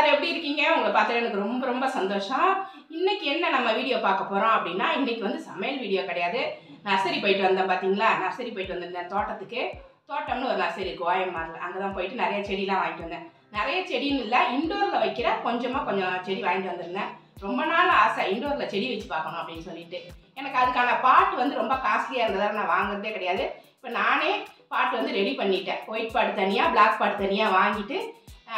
எல்லாரும் எப்படி இருக்கீங்க? உங்களை பார்த்தா எனக்கு ரொம்ப ரொம்ப சந்தோஷம். இன்னைக்கு என்ன நம்ம வீடியோ பார்க்க போகிறோம் அப்படின்னா இன்னைக்கு வந்து சமையல் வீடியோ கிடையாது. நர்சரி போயிட்டு வந்தேன் பார்த்தீங்களா? நர்சரி போயிட்டு வந்திருந்தேன் தோட்டத்துக்கு. தோட்டம்னு ஒரு நர்சரி இருக்கு ஓயம்மாரில் அங்கே தான் போயிட்டு நிறைய செடிலாம் வாங்கிட்டு வந்தேன். நிறைய செடின்னு இல்லை இண்டோரில் வைக்கிற கொஞ்சமாக கொஞ்சம் செடி வாங்கிட்டு வந்திருந்தேன். ரொம்ப நாள் ஆசை இண்டோரில் செடி வச்சு பார்க்கணும் அப்படின்னு சொல்லிட்டு. எனக்கு அதுக்கான பாட்டு வந்து ரொம்ப காஸ்ட்லியாக இருந்ததால் நான் வாங்குறதே கிடையாது. இப்போ நானே பாட்டு வந்து ரெடி பண்ணிட்டேன். ஒயிட் பாட்டு தனியாக பிளாக் பாட்டு தனியாக வாங்கிட்டு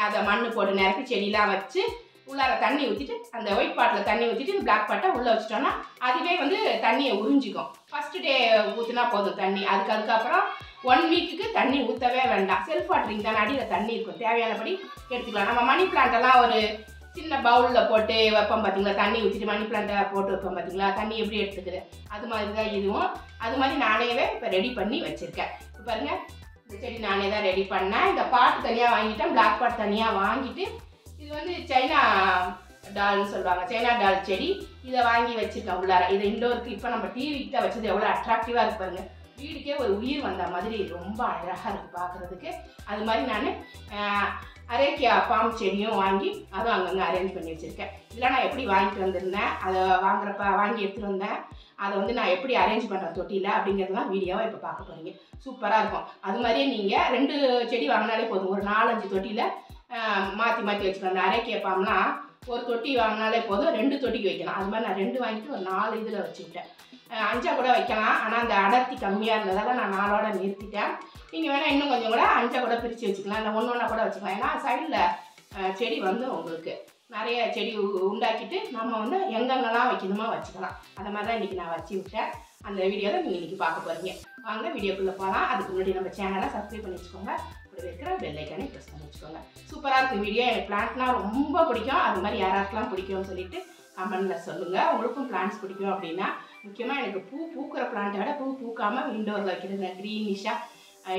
அதை மண்ணு போட்டு நிரப்பி செடியெலாம் வச்சு உள்ளார தண்ணி ஊற்றிட்டு அந்த ஒயிட் பாட்டில் தண்ணி ஊற்றிட்டு இந்த பிளாக் பாட்டை உள்ளே வச்சிட்டோன்னா அதுவே வந்து தண்ணியை உறிஞ்சிக்கும். ஃபஸ்ட்டு டே ஊற்றினா போதும் தண்ணி. அதுக்கு அதுக்கப்புறம் ஒன் வீக்குக்கு தண்ணி ஊற்றவே வேண்டாம். செல்ஃப் வாட்டரிங் தானே அடியில் தண்ணி இருக்கும். தேவையானபடி எடுத்துக்கலாம். நம்ம மணி பிளான்ட்டெல்லாம் ஒரு சின்ன பவுலில் போட்டு வைப்போம் பார்த்தீங்களா தண்ணி ஊற்றிட்டு மணி பிளான்ட்டை போட்டு வைப்போம் பார்த்தீங்களா தண்ணி எப்படி எடுத்துக்குது? அது மாதிரி தான் இதுவும். அது மாதிரி நானேவே இப்போ ரெடி பண்ணி வச்சுருக்கேன். இப்போ செடி நானே தான் ரெடி பண்ணேன். இந்த பாட்டு தனியாக வாங்கிட்டேன். பிளாக் பாட் தனியாக வாங்கிட்டு இது வந்து சைனா டால்னு சொல்லுவாங்க. சைனா டால் செடி. இதை வாங்கி வச்சுருக்கேன் உள்ளார. இது இண்டோருக்கு இப்போ நம்ம டிவிக்கிட்ட வச்சது எவ்வளோ அட்ராக்டிவாக இருக்கு பாருங்க. வீடுக்கே ஒரு உயிர் வந்த மாதிரி ரொம்ப அழகாக இருக்குது பார்க்குறதுக்கு அது மாதிரி நான் அரேக்கியா பாம் செடியும் வாங்கி அதுவும் அங்கங்கே அரேஞ்ச் பண்ணி வச்சுருக்கேன். இதெல்லாம் நான் எப்படி வாங்கிட்டு வந்திருந்தேன் அதை வாங்குறப்ப வாங்கி எடுத்துகிட்டு வந்தேன் அதை வந்து நான் எப்படி அரேஞ்ச் பண்ணுறேன் தொட்டியில் அப்படிங்கிறதுலாம் வீடியோவாக இப்போ பார்க்க போகிறீங்க சூப்பராக இருக்கும். அது மாதிரியே நீங்கள் ரெண்டு செடி வாங்கினாலே போதும். ஒரு நாலஞ்சு தொட்டியில் மாற்றி மாற்றி வச்சுக்கலாம் அந்த அரைக்கிய பாம்னா ஒரு தொட்டி வாங்கினாலே போதும். ரெண்டு தொட்டிக்கு வைக்கலாம். அது மாதிரி நான் ரெண்டு வாங்கிட்டு ஒரு நாலு இதில் வச்சுக்கிட்டேன். அஞ்சா கூட வைக்கலாம். ஆனால் அந்த அடர்த்தி கம்மியாக இருந்ததால் நான் நாளோட நிறுத்திட்டேன். நீங்கள் வேணால் இன்னும் கொஞ்சம் கூட அஞ்சா கூட பிரித்து வச்சுக்கலாம். இல்லை ஒன்று ஒன்றா கூட வச்சுக்கலாம். ஏன்னா சைடில் செடி வந்து உங்களுக்கு நிறைய செடி உண்டாக்கிட்டு நம்ம வந்து எங்கெங்கெல்லாம் வைக்கணுமோ வச்சுக்கலாம். அந்த மாதிரி தான் இன்றைக்கி நான் வச்சு விட்டேன். அந்த வீடியோ தான் நீங்கள் இன்றைக்கி பார்க்க போகிறீங்க வாங்க வீடியோக்குள்ளே போகலாம் அதுக்கு முன்னாடி நம்ம சேனலை சப்ஸ்கிரைப் பண்ணி வச்சுக்கோங்க. இப்படி இருக்கிற பெல்லைக்கானே ப்ரெஸ் பண்ணி வச்சுக்கோங்க. சூப்பராக இருக்குது வீடியோ எனக்கு பிளான்ட்னா ரொம்ப பிடிக்கும். அது மாதிரி யாராருக்கெல்லாம் பிடிக்கும்னு சொல்லிட்டு கமெண்டில் சொல்லுங்கள் உங்களுக்கும் பிளான்ட்ஸ் பிடிக்கும் அப்படின்னா முக்கியமாக எனக்கு பூ பூக்கிற பிளான்ட்டை விட பூ பூக்காமல் இண்டோரில் வைக்கிறது க்ரீனிஷாக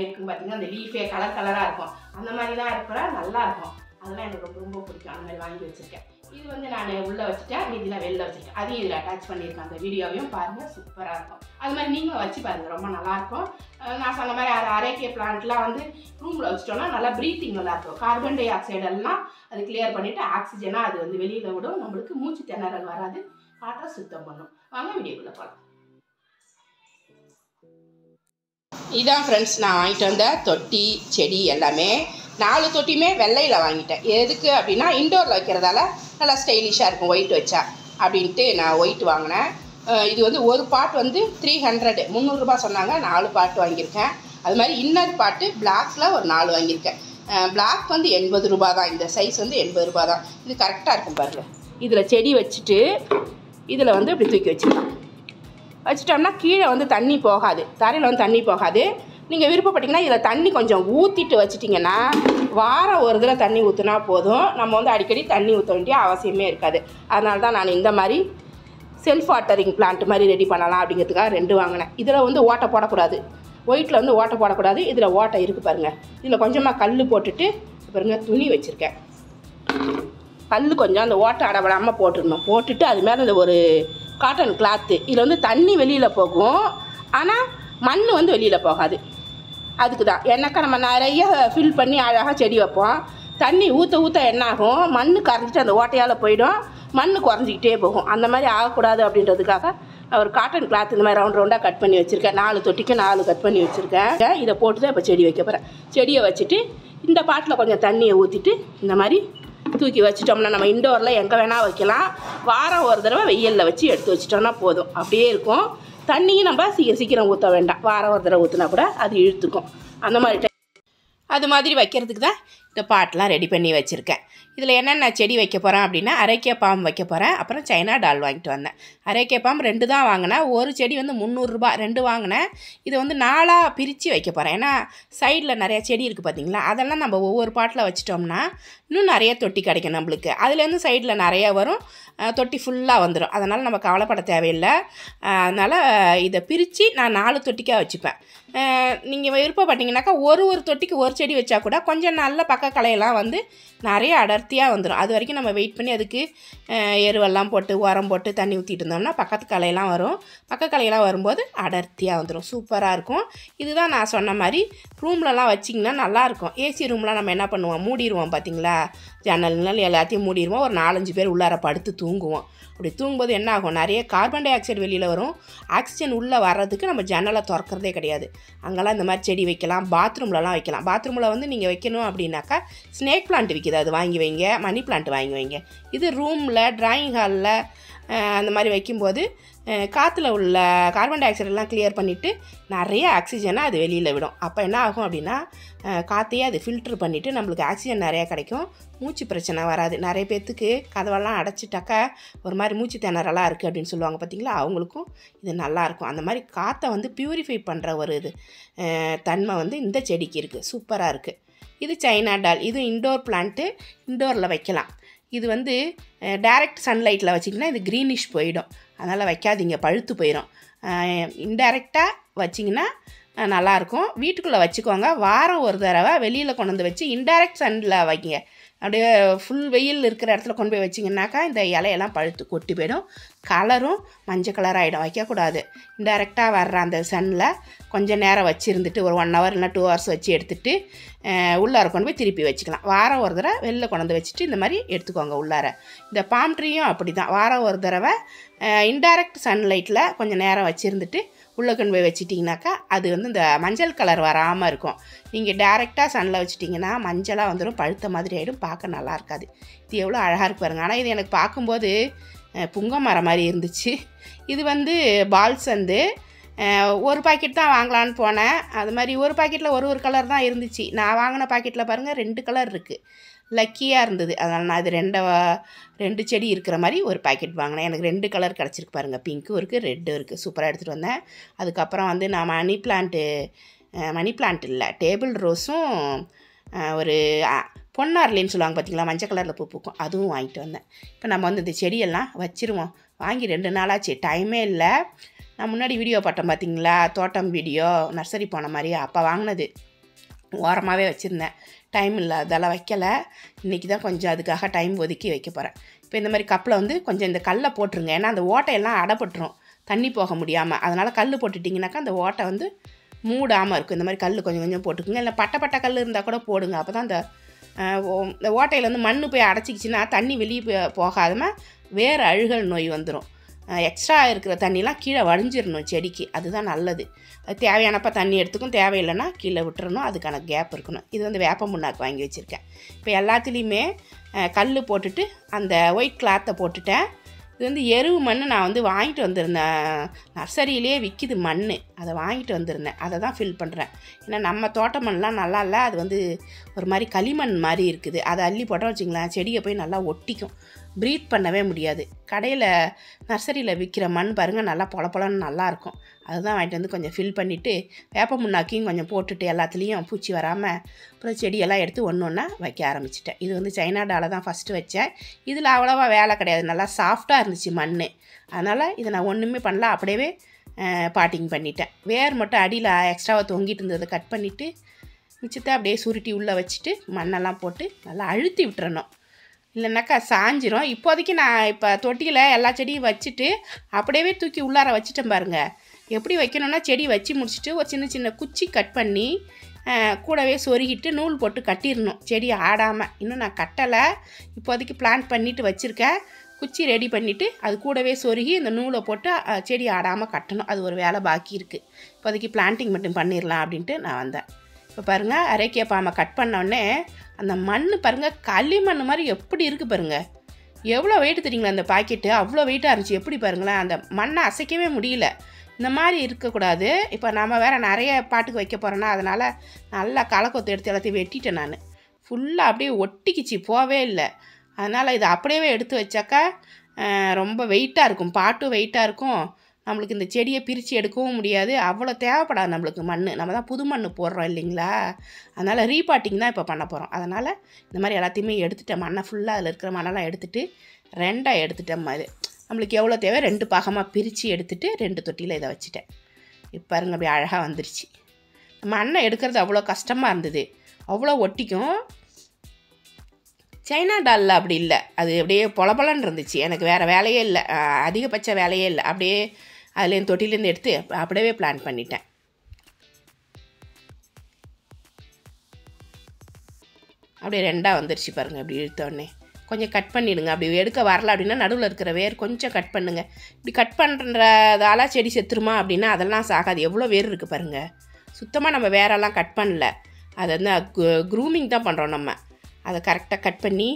இருக்கும் பார்த்தீங்கன்னா அந்த லீஃபே கலர் கலராக இருக்கும். அந்த மாதிரிலாம் இருக்கிற நல்லா இருக்கும். அதெல்லாம் எனக்கு ரொம்ப ரொம்ப பிடிக்கும். அந்த மாதிரி வாங்கி வச்சுருக்கேன். இது வந்து நான் உள்ளே வச்சுட்டேன் மீதிலாம் வெளில வச்சுருக்கேன். அதையும் இதில் அட்டாச் பண்ணியிருக்கேன். அந்த வீடியோவையும் பாருங்கள் சூப்பராக இருக்கும். அது மாதிரி நீங்களும் வச்சு பாருங்கள் ரொம்ப நல்லாயிருக்கும் நான் சொன்ன மாதிரி அது அரைக்கிய பிளான்ட்லாம் வந்து ரூமில் வச்சிட்டோம்னா நல்லா ப்ரீத்திங் நல்லாயிருக்கும் கார்பன் டை ஆக்சைடெல்லாம் அது கிளியர் பண்ணிவிட்டு ஆக்சிஜனாக அது வந்து வெளியில் விடும். நம்மளுக்கு மூச்சு திணறல் வராது. காற்றை சுத்தம் பண்ணும். வாங்க வீடியோக்குள்ளே போகலாம் இதான் ஃப்ரெண்ட்ஸ் நான் வாங்கிட்டு வந்த தொட்டி செடி எல்லாமே. நாலு தொட்டியுமே வெள்ளையில் வாங்கிட்டேன். எதுக்கு அப்படின்னா இண்டோரில் வைக்கிறதால நல்லா ஸ்டைலிஷாக இருக்கும் ஒயிட் வச்சா அப்படின்ட்டு நான் ஒயிட் வாங்கினேன். இது வந்து ஒரு பாட் வந்து த்ரீ ஹண்ட்ரட் முந்நூறுரூபா சொன்னாங்க நாலு பாட்டு வாங்கியிருக்கேன். அது மாதிரி இன்னர் பாட்டு பிளாக்கில் ஒரு நாலு வாங்கியிருக்கேன். பிளாக் வந்து எண்பது ரூபா தான் இந்த சைஸ் வந்து எண்பது ரூபா தான். இது கரெக்டாக இருக்கும் பாருங்கள் இதில் செடி வச்சுட்டு இதில் வந்து இப்படி தூக்கி வச்சுருக்கேன். வச்சிட்டோம்னா கீழே வந்து தண்ணி போகாது. தரையில் வந்து தண்ணி போகாது. நீங்கள் விருப்பப்பட்டிங்கன்னா இதில் தண்ணி கொஞ்சம் ஊற்றிட்டு வச்சிட்டிங்கன்னா வாரம் ஒரு தடவை தண்ணி ஊற்றினா போதும். நம்ம வந்து அடிக்கடி தண்ணி ஊற்ற வேண்டிய அவசியமே இருக்காது. அதனால தான் நான் இந்த மாதிரி செல்ஃப் வாட்டரிங் பிளான்ட் மாதிரி ரெடி பண்ணலாம் அப்படிங்கிறதுக்காக ரெண்டு வாங்கினேன். இதில் வந்து ஓட்டை போடக்கூடாது. ஒயிட்டில் வந்து ஓட்டை போடக்கூடாது. இதில் ஓட்டை இருக்குது பாருங்கள் இதில் கொஞ்சமாக கல் போட்டுட்டு பாருங்க துணி வச்சுருக்கேன். கல் கொஞ்சம் அந்த ஓட்டை அடபடாமல் போட்டுடணும். போட்டுட்டு அது மேலே இந்த ஒரு காட்டன் கிளாத்து இதில் வந்து தண்ணி வெளியில் போகும். ஆனால் மண் வந்து வெளியில் போகாது. அதுக்கு தான் ஏன்னாக்கா நம்ம நிறைய ஃபில் பண்ணி அழகாக செடி வைப்போம். தண்ணி ஊற்ற ஊற்ற என்ன ஆகும் மண் கரைஞ்சிட்டு அந்த ஓட்டையால் போயிடும். மண் குறைஞ்சிக்கிட்டே போகும். அந்த மாதிரி ஆகக்கூடாது அப்படின்றதுக்காக ஒரு காட்டன் கிளாத் இந்த மாதிரி ரவுண்ட் ரவுண்டாக கட் பண்ணி வச்சுருக்கேன். நாலு தொட்டிக்கு நாலு கட் பண்ணி வச்சுருக்கேன். இதை போட்டு தான் இப்போ செடி வைக்க போகிறேன் செடியை வச்சுட்டு இந்த பாட்டில் கொஞ்சம் தண்ணியை ஊற்றிட்டு இந்த மாதிரி தூக்கி வச்சிட்டோம்னா நம்ம இண்டோரில் எங்கே வேணால் வைக்கலாம். வாரம் ஒரு தடவை வெயிலில் வச்சு எடுத்து வச்சிட்டோம்னா போதும். அப்படியே இருக்கும். தண்ணியும் நம்ம சீக்கிரம் சீக்கிரம் ஊற்ற வேண்டாம். வாரம் ஒரு தடவை ஊற்றினா கூட அது இழுத்துக்கும். அந்த மாதிரி அது மாதிரி வைக்கிறதுக்கு தான் இந்த பாட்டெலாம் ரெடி பண்ணி வச்சுருக்கேன். இதில் என்னென்ன செடி வைக்க போகிறேன் அப்படின்னா அரைக்கிய பாம்பு வைக்க போகிறேன். அப்புறம் சைனா டால் வாங்கிட்டு வந்தேன். அரைக்கிய பாம்பு ரெண்டு தான் வாங்கினேன். ஒரு செடி வந்து முந்நூறுரூபா ரெண்டு வாங்கினேன். இதை வந்து நாலாக பிரித்து வைக்க போகிறேன். ஏன்னா சைடில் நிறையா செடி இருக்குது பார்த்தீங்களா? அதெல்லாம் நம்ம ஒவ்வொரு பாட்டில் வச்சிட்டோம்னா இன்னும் நிறைய தொட்டி கிடைக்கும் நம்மளுக்கு. அதுலேருந்து சைடில் நிறைய வரும். தொட்டி ஃபுல்லாக வந்துடும். அதனால் நம்ம கவலைப்பட தேவையில்லை. அதனால் இதை பிரித்து நான் நாலு தொட்டிக்காக வச்சுப்பேன். நீங்கள் விருப்பப்பட்டீங்கன்னாக்கா ஒரு ஒரு தொட்டிக்கு ஒரு செடி வச்சா கூட கொஞ்சம் நல்லா பக்கம் களையெல்லாம் வந்து நிறைய அடர்த்தியாக வந்துடும் அது வரைக்கும் நம்ம வெயிட் பண்ணி அதுக்கு எருவெல்லாம் போட்டு உரம் போட்டு தண்ணி ஊற்றிட்டு இருந்தோம்னா பக்கத்து களையெல்லாம் வரும். பக்க களையெல்லாம் வரும்போது அடர்த்தியாக வந்துடும் சூப்பராக இருக்கும். இதுதான் நான் சொன்ன மாதிரி ரூம்லலாம் வச்சிங்கன்னா நல்லாயிருக்கும். ஏசி ரூம்லாம் நம்ம என்ன பண்ணுவோம்? மூடிடுவோம் பார்த்தீங்களா ஜன்னல் எல்லாத்தையும் மூடிடுவோம் ஒரு நாலஞ்சு பேர் உள்ளார படுத்து தூங்குவோம். அப்படி தூங்கும்போது என்ன ஆகும்? நிறைய கார்பன் டை ஆக்சைடு வெளியில் வரும். ஆக்சிஜன் உள்ளே வர்றதுக்கு நம்ம ஜன்னலை திறக்கிறதே கிடையாது. அங்கெல்லாம் இந்த மாதிரி செடி வைக்கலாம் பாத்ரூம்லலாம் வைக்கலாம். பாத்ரூமில் வந்து நீங்கள் வைக்கணும் அப்படின்னாக்கா ஸ்னேக் பிளான்ட் விற்கிது அது வாங்கி வைங்க மணி பிளான்ட் வாங்கி வைங்க. இது ரூமில் ட்ராயிங் ஹாலில் அந்த மாதிரி வைக்கும்போது காற்றுல உள்ள கார்பன் டை ஆக்சைடெல்லாம் கிளியர் பண்ணிவிட்டு நிறைய ஆக்சிஜனை அது வெளியில் விடும். அப்போ என்ன ஆகும் அப்படின்னா காற்றையே அது ஃபில்ட்ரு பண்ணிவிட்டு நம்மளுக்கு ஆக்சிஜன் நிறையா கிடைக்கும். மூச்சு பிரச்சனை வராது. நிறைய பேர்த்துக்கு கதவெல்லாம் அடைச்சிட்டாக்கா ஒரு மாதிரி மூச்சு திணறலாம் இருக்குது அப்படின்னு சொல்லுவாங்க பார்த்தீங்களா அவங்களுக்கும் இது நல்லாயிருக்கும் அந்த மாதிரி காற்றை வந்து ப்யூரிஃபை பண்ணுற ஒரு இது தன்மை வந்து இந்த செடிக்கு இருக்குது சூப்பராக இருக்குது இது சைனா டால். இது இண்டோர் பிளான்ட்டு இண்டோரில் வைக்கலாம். இது வந்து டைரக்ட் சன்லைட்டில் வச்சிங்கன்னா இது க்ரீனிஷ் போயிடும். அதனால் வைக்காதீங்க பழுத்து போயிடும் இன்டைரக்டாக வச்சிங்கன்னா நல்லாயிருக்கும் வீட்டுக்குள்ளே வச்சுக்கோங்க. வாரம் ஒரு தடவை வெளியில் கொண்டு வந்து வச்சு இன்டைரக்ட் சன்னில் வைங்க. அப்படியே ஃபுல் வெயில் இருக்கிற இடத்துல கொண்டு போய் வச்சிங்கன்னாக்கா இந்த இலையெல்லாம் பழுத்து கொட்டி போயிடும். கலரும் மஞ்சள் கலர் ஆகிடும் வைக்கக்கூடாது. இன்டெரக்டாக வர்ற அந்த சன்னில் கொஞ்சம் நேரம் வச்சுருந்துட்டு ஒரு ஒன் ஹவர் இல்லைனா டூ ஹவர்ஸ் வச்சு எடுத்துகிட்டு உள்ளார கொண்டு போய் திருப்பி வச்சுக்கலாம். வாரம் ஒரு தடவை வெளில கொண்டு வச்சுட்டு இந்த மாதிரி எடுத்துக்கோங்க உள்ளார. இந்த பாம் ட்ரீயும் அப்படி தான் வாரம் ஒரு தடவை இன்டைரக்ட் சன்லைட்டில் கொஞ்சம் நேரம் வச்சுருந்துட்டு உள்ளே கொண்டு போய் வச்சிட்டிங்கனாக்கா அது வந்து இந்த மஞ்சள் கலர் வராமல் இருக்கும். நீங்கள் டேரெக்டாக சனில் வச்சுட்டிங்கன்னா மஞ்சளாக வந்துடும் பழுத்த மாதிரி ஆகிடும் பார்க்க நல்லா இருக்காது. இது எவ்வளோ அழகாக இருக்கு பாருங்க. ஆனால் இது எனக்கு பார்க்கும்போது புங்க மரம் மாதிரி இருந்துச்சு. இது வந்து பால்ஸ் வந்து ஒரு பாக்கெட் தான் வாங்கலான்னு போனேன். அது மாதிரி ஒரு பாக்கெட்டில் ஒரு ஒரு கலர் தான் இருந்துச்சு. நான் வாங்கின பாக்கெட்டில் பாருங்கள் ரெண்டு கலர் இருக்குது லக்கியாக இருந்தது. அதனால் நான் இது ரெண்டை ரெண்டு செடி இருக்கிற மாதிரி ஒரு பாக்கெட் வாங்கினேன். எனக்கு ரெண்டு கலர் கிடச்சிருக்கு பாருங்கள் பிங்க்கும் இருக்குது ரெட்டும் இருக்குது சூப்பராக எடுத்துகிட்டு வந்தேன். அதுக்கப்புறம் வந்து நான் மணி பிளான்ட்டு மணி பிளான்ட் இல்லை. டேபிள் ரோஸும் ஒரு பொன்னார்லேன்னு பொன்னார்லின்னு சொல்லுவாங்க பார்த்தீங்களா மஞ்சள் கலரில் பூ பூக்கும். அதுவும் வாங்கிட்டு வந்தேன். இப்போ நம்ம வந்து இந்த செடியெல்லாம் வச்சுருவோம். வாங்கி ரெண்டு நாளாச்சு. டைமே இல்லை. நான் முன்னாடி வீடியோ பட்டம் பார்த்தீங்களா தோட்டம் வீடியோ நர்சரி போன மாதிரி அப்போ வாங்கினது. ஓரமாகவே வச்சுருந்தேன். டைம் இல்லை. அதெல்லாம் வைக்கலை. இன்றைக்கி தான் கொஞ்சம் அதுக்காக டைம் ஒதுக்கி வைக்க போகிறேன் இப்போ இந்த மாதிரி கப்பில் வந்து கொஞ்சம் இந்த கல்லை போட்டுருங்க. ஏன்னா அந்த ஓட்டையெல்லாம் அடைப்பட்டுரும். தண்ணி போக முடியாமல் அதனால் கல் போட்டுட்டிங்கனாக்கா அந்த ஓட்டை வந்து மூடாமல் இருக்கும் இந்த மாதிரி கல் கொஞ்சம் கொஞ்சம் போட்டுக்குங்க. இல்லை பட்டை பட்டை கல் இருந்தால் கூட போடுங்க. அப்போ தான் அந்த ஓ- இந்த ஓட்டையில் வந்து மண் போய் அடைச்சிக்கிச்சின்னா தண்ணி வெளியே போகாதமல் வேறு அழுகல் நோய் வந்துடும் எக்ஸ்ட்ரா இருக்கிற தண்ணிலாம் கீழே வடிஞ்சிடணும் செடிக்கு. அதுதான் நல்லது. அது தேவையானப்போ தண்ணி எடுத்துக்கும். தேவையில்லைன்னா கீழே விட்டுறணும். அதுக்கான கேப் இருக்கணும். இது வந்து வேப்ப முன்னாக்கு வாங்கி வச்சுருக்கேன். இப்போ எல்லாத்துலேயுமே கல் போட்டுட்டு அந்த ஒயிட் கிளாத்தை போட்டுட்டேன். இது வந்து எருவு மண் நான் வந்து வாங்கிட்டு வந்திருந்தேன். நர்சரியிலே விற்கிது மண் அதை வாங்கிட்டு வந்திருந்தேன். அதை தான் ஃபில் பண்ணுறேன் ஏன்னா நம்ம தோட்டமண்லாம் நல்லா இல்லை அது வந்து ஒரு மாதிரி களிமண் மாதிரி இருக்குது. அதை அள்ளி போட்டால் வச்சுங்களேன் செடியை போய் நல்லா ஒட்டிக்கும். ப்ரீத் பண்ணவே முடியாது. கடையில் நர்சரியில் விற்கிற மண் பாருங்கள் நல்லா பொல பொலன்னு நல்லாயிருக்கும் அதுதான் வாங்கிட்டு வந்து கொஞ்சம் ஃபில் பண்ணிவிட்டு வேப்ப முன்னாக்கியும் கொஞ்சம் போட்டுட்டு எல்லாத்துலேயும் பூச்சி வராமல் அப்புறம் செடியெல்லாம் எடுத்து ஒன்று ஒன்றா வைக்க ஆரம்பிச்சிட்டேன். இது வந்து சைனா டால தான் ஃபஸ்ட்டு வச்சேன். இதில் அவ்வளோவா வேலை கிடையாது. நல்லா சாஃப்டாக இருந்துச்சு மண் அதனால் இதை நான் ஒன்றுமே பண்ணல. அப்படியே பாட்டிங் பண்ணிட்டேன். வேர் மட்டும் அடியில் எக்ஸ்ட்ராவாக தொங்கிட்டு இருந்ததை கட் பண்ணிவிட்டு மிச்சத்தை அப்படியே சுருட்டி உள்ளே வச்சுட்டு மண்ணெல்லாம் போட்டு நல்லா அழுத்தி விட்டுறணும். இல்லைனாக்கா சாஞ்சிரும். இப்போதைக்கு நான் இப்போ தொட்டியில் எல்லா செடியும் வச்சுட்டு அப்படியே தூக்கி உள்ளார வச்சுட்டேன் பாருங்கள் எப்படி வைக்கணும்னா செடி வச்சு முடிச்சுட்டு ஒரு சின்ன சின்ன குச்சி கட் பண்ணி கூடவே சொருகிட்டு நூல் போட்டு கட்டிடணும். செடி ஆடாமல் இன்னும் நான் கட்டலை. இப்போதைக்கு பிளான் பண்ணிவிட்டு வச்சுருக்கேன். குச்சி ரெடி பண்ணிவிட்டு அது கூடவே சொருகி இந்த நூலை போட்டு செடி ஆடாமல் கட்டணும். அது ஒரு வேலை பாக்கி இருக்குது இப்போதைக்கு பிளான்ட்டிங் மட்டும் பண்ணிடலாம் அப்படின்ட்டு நான் வந்தேன். இப்போ பாருங்கள் அரைக்கிய பாம்பை கட் பண்ணோடனே அந்த மண் பாருங்கள் களிமண் மாதிரி எப்படி இருக்குது பாருங்கள் எவ்வளோ வெயிட் தெரியுங்களா அந்த பாக்கெட்டு அவ்வளோ வெயிட்டாக இருந்துச்சு. எப்படி பாருங்களேன் அந்த மண்ணை அசைக்கவே முடியல. இந்த மாதிரி இருக்கக்கூடாது. இப்போ நம்ம வேறு நிறைய பாட்டுக்கு வைக்க போகிறோன்னா அதனால் நல்லா களைக்கொத்து எடுத்து எல்லாத்தையும் வெட்டிட்டேன் நான். ஃபுல்லாக அப்படியே ஒட்டிக்கிச்சு போவே இல்லை. அதனால் இதை அப்படியே எடுத்து வச்சாக்கா ரொம்ப வெயிட்டாக இருக்கும். பாட்டும் வெயிட்டாக இருக்கும். நம்மளுக்கு இந்த செடியை பிரித்து எடுக்கவும் முடியாது. அவ்வளோ தேவைப்படாது நம்மளுக்கு மண் நம்ம தான் புது மண் போடுறோம் இல்லைங்களா? அதனால் ரீபாட்டிங் தான் இப்போ பண்ண போகிறோம் அதனால் இந்த மாதிரி எல்லாத்தையுமே எடுத்துட்டேன். மண்ணை ஃபுல்லாக அதில் இருக்கிற மண்ணெல்லாம் எடுத்துகிட்டு ரெண்டாக எடுத்துட்டேன் மாதிரி நம்மளுக்கு எவ்வளோ தேவை ரெண்டு பாகமாக பிரித்து எடுத்துகிட்டு ரெண்டு தொட்டியில் இதை வச்சுட்டேன். இப்போ பாருங்க அப்படி அழகாக வந்துருச்சு. மண்ணை எடுக்கிறது அவ்வளோ கஷ்டமாக இருந்தது. அவ்வளோ ஒட்டிக்கும். சைனா டாலில் அப்படி இல்லை. அது அப்படியே பொலபலன்னு இருந்துச்சு. எனக்கு வேறு வேலையே இல்லை. அதிகபட்ச வேலையே இல்லை. அப்படியே அதுலேருந்து தொட்டிலேருந்து எடுத்து அப்படியே பிளான் பண்ணிட்டேன். அப்படியே ரெண்டாக வந்துருச்சு பாருங்கள் அப்படி இழுத்தோடனே கொஞ்சம் கட் பண்ணிடுங்க. அப்படி எடுக்க வரல அப்படின்னா நடுவில் இருக்கிற வேர் கொஞ்சம் கட் பண்ணுங்கள் இப்படி கட் பண்ணுறதால செடி செத்துருமா அப்படின்னா அதெல்லாம் சாகாது. எவ்வளோ வேர் இருக்குது பாருங்கள் சுத்தமாக நம்ம வேரெல்லாம் கட் பண்ணல. அது வந்து க்ரூமிங் தான் பண்ணுறோம் நம்ம. அதை கரெக்டாக கட் பண்ணி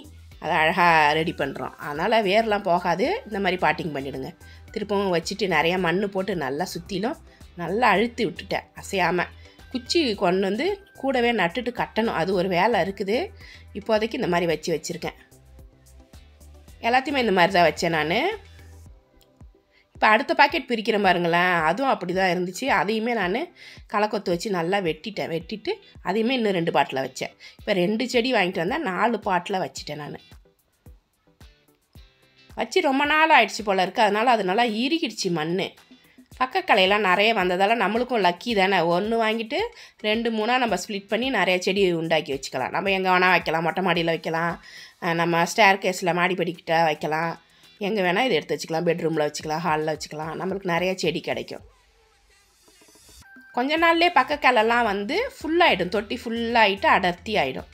அதை அழகாக ரெடி பண்ணுறோம் அதனால் வேர்லாம் போகாது. இந்த மாதிரி பாட்டிங் பண்ணிவிடுங்க திருப்பவும் வச்சுட்டு நிறையா மண் போட்டு நல்லா சுற்றிலும் நல்லா அழுத்தி விட்டுட்டேன். அசையாமல் குச்சி கொண்டு வந்து கூடவே நட்டுட்டு கட்டணும். அது ஒரு வேலை இருக்குது. இப்போதைக்கு இந்த மாதிரி வச்சு வச்சுருக்கேன். எல்லாத்தையுமே இந்த மாதிரி தான் வச்சேன் நான். இப்போ அடுத்த பாக்கெட் பிரிக்கிற பாருங்களேன். அதுவும் அப்படி தான் இருந்துச்சு. அதையுமே நான் களைக்கொத்து வச்சு நல்லா வெட்டிட்டேன். வெட்டிட்டு அதையுமே இன்னும் ரெண்டு பாட்டில் வச்சேன். இப்போ ரெண்டு செடி வாங்கிட்டு வந்தால் நாலு பாட்டில் வச்சுட்டேன் நான். வச்சு ரொம்ப நாள் ஆயிடுச்சு போல் இருக்குது அதனால் அது நல்லா இறுகிடுச்சு மண் பக்கக்கலையெல்லாம் நிறைய வந்ததால் நம்மளுக்கும் லக்கி தானே. ஒன்று வாங்கிட்டு ரெண்டு மூணாக நம்ம ஸ்ப்ளிட் பண்ணி நிறைய செடி உண்டாக்கி வச்சுக்கலாம். நம்ம எங்கே வேணால் வைக்கலாம். மொட்டை மாடியில் வைக்கலாம். நம்ம ஸ்டேர் கேஸில் மாடிப்படிக்கிட்ட வைக்கலாம். எங்கே வேணால் இதை எடுத்து வச்சுக்கலாம். பெட்ரூமில் வச்சுக்கலாம் ஹாலில் வச்சுக்கலாம். நம்மளுக்கு நிறைய செடி கிடைக்கும். கொஞ்ச நாள்லேயே பக்கக்கலெல்லாம் வந்து ஃபுல்லாகிடும் தொட்டி ஃபுல்லாகிட்டு அடர்த்தி ஆகிடும்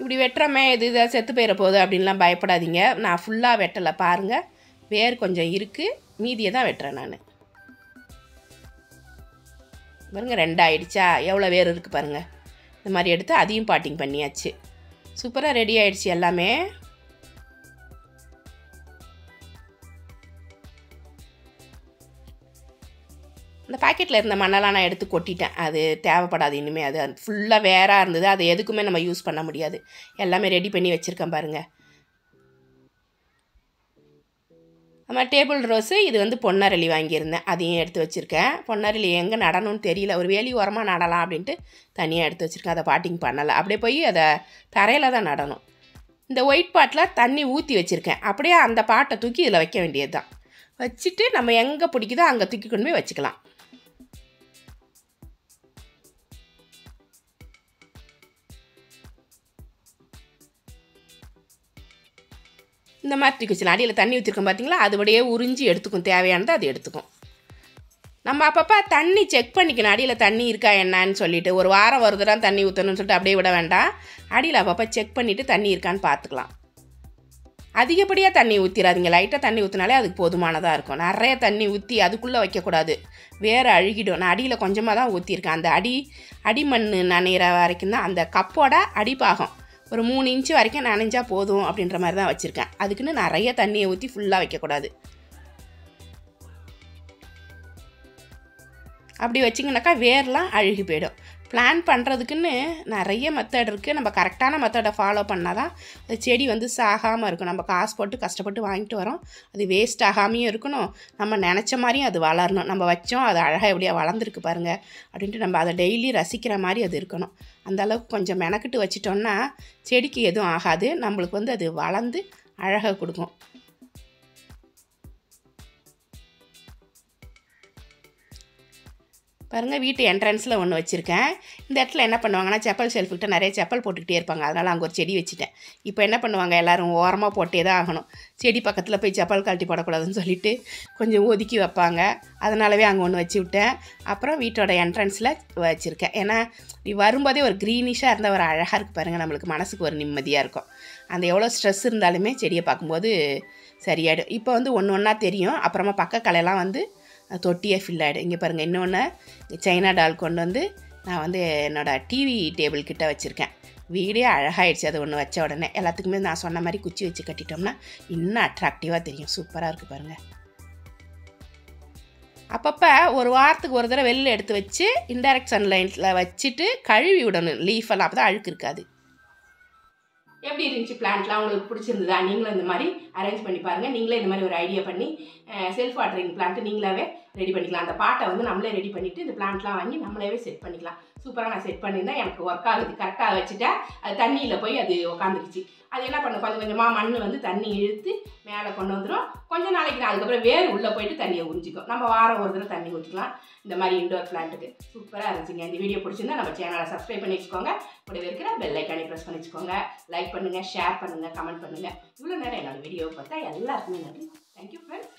இப்படி வெட்டுறமே இது இதை செத்து போயிட போகுது அப்படின்லாம் பயப்படாதீங்க. நான் ஃபுல்லாக வெட்டலை. பாருங்கள் வேர் கொஞ்சம் இருக்குது மீதியை தான் வெட்டுறேன் நான். பாருங்கள் ரெண்டாயிடுச்சா? எவ்வளோ வேர் இருக்குது பாருங்கள் இந்த மாதிரி எடுத்து அதையும் பாட்டிங் பண்ணியாச்சு. சூப்பராக ரெடி ஆயிடுச்சு எல்லாமே. இந்த பாக்கெட்டில் இருந்த மண்ணெல்லாம் நான் எடுத்து கொட்டிட்டேன். அது தேவைப்படாது இனிமேல் அது ஃபுல்லாக வேறாக இருந்தது. அது எதுக்குமே நம்ம யூஸ் பண்ண முடியாது. எல்லாமே ரெடி பண்ணி வச்சுருக்கேன் பாருங்கள் நம்ம டேபிள் ரோஸு இது வந்து பொன்னரளி வாங்கியிருந்தேன். அதையும் எடுத்து வச்சுருக்கேன். பொன்னரளி எங்கே நடணும்னு தெரியல. ஒரு வேலி உரமாக நடலாம் அப்படின்ட்டு தனியாக எடுத்து வச்சுருக்கேன். அதை பாட்டிங் பண்ணலை. அப்படியே போய் அதை தரையில் தான் நடணும். இந்த ஒயிட் பாட்டில் தண்ணி ஊற்றி வச்சுருக்கேன். அப்படியே அந்த பாட்டை தூக்கி இதில் வைக்க வேண்டியது தான் வச்சுட்டு நம்ம எங்கே பிடிக்குதோ அங்கே தூக்கி கொண்டு போய் வச்சுக்கலாம். இந்த மாதிரி தூக்கி வச்சுக்கலாம் அடியில் தண்ணி ஊற்றிருக்கோம் பார்த்தீங்களா அதுபடியே உறிஞ்சி எடுத்துக்கும். தேவையானது அது எடுத்துக்கும். நம்ம அப்பப்போ தண்ணி செக் பண்ணிக்கணும். அடியில் தண்ணி இருக்கா என்னன்னு சொல்லிட்டு. ஒரு வாரம் ஒரு தடவை தண்ணி ஊற்றணும்னு சொல்லிட்டு அப்படியே விட வேண்டாம். அடியில் அப்பப்போ செக் பண்ணிவிட்டு தண்ணி இருக்கான்னு பார்த்துக்கலாம். அதிகப்படியாக தண்ணி ஊற்றிடாதீங்க லைட்டாக தண்ணி ஊற்றினாலே அதுக்கு போதுமானதாக இருக்கும். நிறைய தண்ணி ஊற்றி அதுக்குள்ளே வைக்கக்கூடாது. வேறு அழுகிடும். நான் அடியில் கொஞ்சமாக தான் ஊற்றிருக்கேன் அந்த அடி அடிமண் நனைகிற வரைக்கும் தான் அந்த கப்போட அடிப்பாகம். ஒரு மூணு இன்ச்சு வரைக்கும் நனைஞ்சால் போதும் அப்படின்ற மாதிரி தான் வச்சுருக்கேன். அதுக்குன்னு நிறைய தண்ணியை ஊற்றி ஃபுல்லாக வைக்கக்கூடாது. அப்படி வச்சிங்கனாக்கா வேர்லாம் அழுகி போயிடும். பிளான் பண்ணுறதுக்குன்னு நிறைய மெத்தட் இருக்குது நம்ம கரெக்டான மெத்தடை ஃபாலோ பண்ணால் தான் அந்த செடி வந்து சாகாமல் இருக்கும். நம்ம காசு போட்டு கஷ்டப்பட்டு வாங்கிட்டு வரோம். அது வேஸ்ட் ஆகாமையும் இருக்கணும். நம்ம நினச்ச மாதிரியும் அது வளரணும். நம்ம வச்சோம் அது அழகாக எப்படியா வளர்ந்துருக்கு பாருங்கள் அப்படின்ட்டு நம்ம அதை டெய்லி ரசிக்கிற மாதிரி அது இருக்கணும். அந்த அளவுக்கு கொஞ்சம் மெனக்கிட்டு வச்சிட்டோம்னா செடிக்கு எதுவும் ஆகாது. நம்மளுக்கு வந்து அது வளர்ந்து அழகாக கொடுக்கும். பாருங்கள் வீட்டு என்ட்ரன்ஸில் ஒன்று வச்சுருக்கேன். இந்த இடத்துல என்ன பண்ணுவாங்கன்னா செப்பல் ஷெல்ஃபுக்கிட்ட நிறைய செப்பல் போட்டுக்கிட்டே இருப்பாங்க. அதனால் அங்கே ஒரு செடி வச்சுட்டேன். இப்போ என்ன பண்ணுவாங்க எல்லோரும் ஓரமாக போட்டே தான் ஆகணும். செடி பக்கத்தில் போய் செப்பல் கழட்டி போடக்கூடாதுன்னு சொல்லிட்டு கொஞ்சம் ஒதுக்கி வைப்பாங்க. அதனாலவே அங்கே ஒன்று வச்சு விட்டேன். அப்புறம் வீட்டோட என்ட்ரன்ஸில் வச்சுருக்கேன். ஏன்னா வரும்போதே ஒரு க்ரீனிஷாக இருந்தால் ஒரு அழகாக இருக்குது பாருங்கள் நம்மளுக்கு மனசுக்கு ஒரு நிம்மதியாக இருக்கும். அந்த எவ்வளோ ஸ்ட்ரெஸ் இருந்தாலுமே செடியை பார்க்கும்போது சரியாயிடும். இப்போ வந்து ஒன்று ஒன்றா தெரியும். அப்புறமா பக்க கலையெல்லாம் வந்து தொட்டியே ஃபில் ஆகிடும் இங்கே பாருங்கள் இன்னொன்று சைனா டால் கொண்டு வந்து நான் வந்து என்னோடய டிவி டேபிள் கிட்ட வச்சுருக்கேன். வீடே அழகாயிடுச்சு அது ஒன்று வச்ச உடனே. எல்லாத்துக்குமே நான் சொன்ன மாதிரி குச்சி வச்சு கட்டிட்டோம்னா இன்னும் அட்ராக்டிவாக தெரியும். சூப்பராக இருக்குது பாருங்கள் அப்பப்போ ஒரு வாரத்துக்கு ஒரு தடவை வெளில எடுத்து வச்சு இன்டைரக்ட் சன்லைனில் வச்சுட்டு கழுவி விடணும். லீஃப் எல்லாம் அப்போ தான் அழுக்கு இருக்காது. எப்படி இருந்துச்சு பிளான்ட்லாம் உங்களுக்கு பிடிச்சிருந்ததா? நீங்களும் இந்த மாதிரி அரேஞ்ச் பண்ணி பாருங்கள் நீங்களே இந்த மாதிரி ஒரு ஐடியா பண்ணி செல்ஃப் வாட்டரிங் பிளான்ட்டு நீங்களாவே ரெடி பண்ணிக்கலாம். அந்த பாட்டை வந்து நம்மளே ரெடி பண்ணிவிட்டு இந்த பிளான்ட்லாம் வாங்கி நம்மளே செட் பண்ணிக்கலாம். சூப்பராக நான் செட் பண்ணியிருந்தேன். எனக்கு ஒர்க் ஆகுது. கரெக்டாக வச்சுட்டேன். அது தண்ணியில் போய் அது உக்காந்துக்குச்சு அது என்ன பண்ணும்? கொஞ்சம் கொஞ்சமாக மண் வந்து தண்ணி இழுத்து மேலே கொண்டு வந்துடும் கொஞ்ச நாளைக்கு நான் அதுக்கப்புறம் வேறு உள்ளே போயிட்டு தண்ணியை உறிஞ்சிக்கும். நம்ம வாரம் ஒரு தடவை தண்ணி ஊற்றிக்கலாம் இந்த மாதிரி இண்டோர் பிளான்ட்டுக்கு சூப்பராக இருந்துச்சுங்க. இந்த வீடியோ பிடிச்சிருந்தா நம்ம சேனலை சப்ஸ்கிரைப் பண்ணி வச்சுக்கோங்க. கூடவே இருக்கிற பெல் ஐக்கானே ப்ரெஸ் பண்ணி வச்சுக்கோங்க. லைக் பண்ணுங்கள் ஷேர் பண்ணுங்கள் கமெண்ட் பண்ணுங்கள் இவ்வளோ நேரம் என்னோடய வீடியோ பார்த்தா எல்லாருக்குமே நன்றி. Thank you friends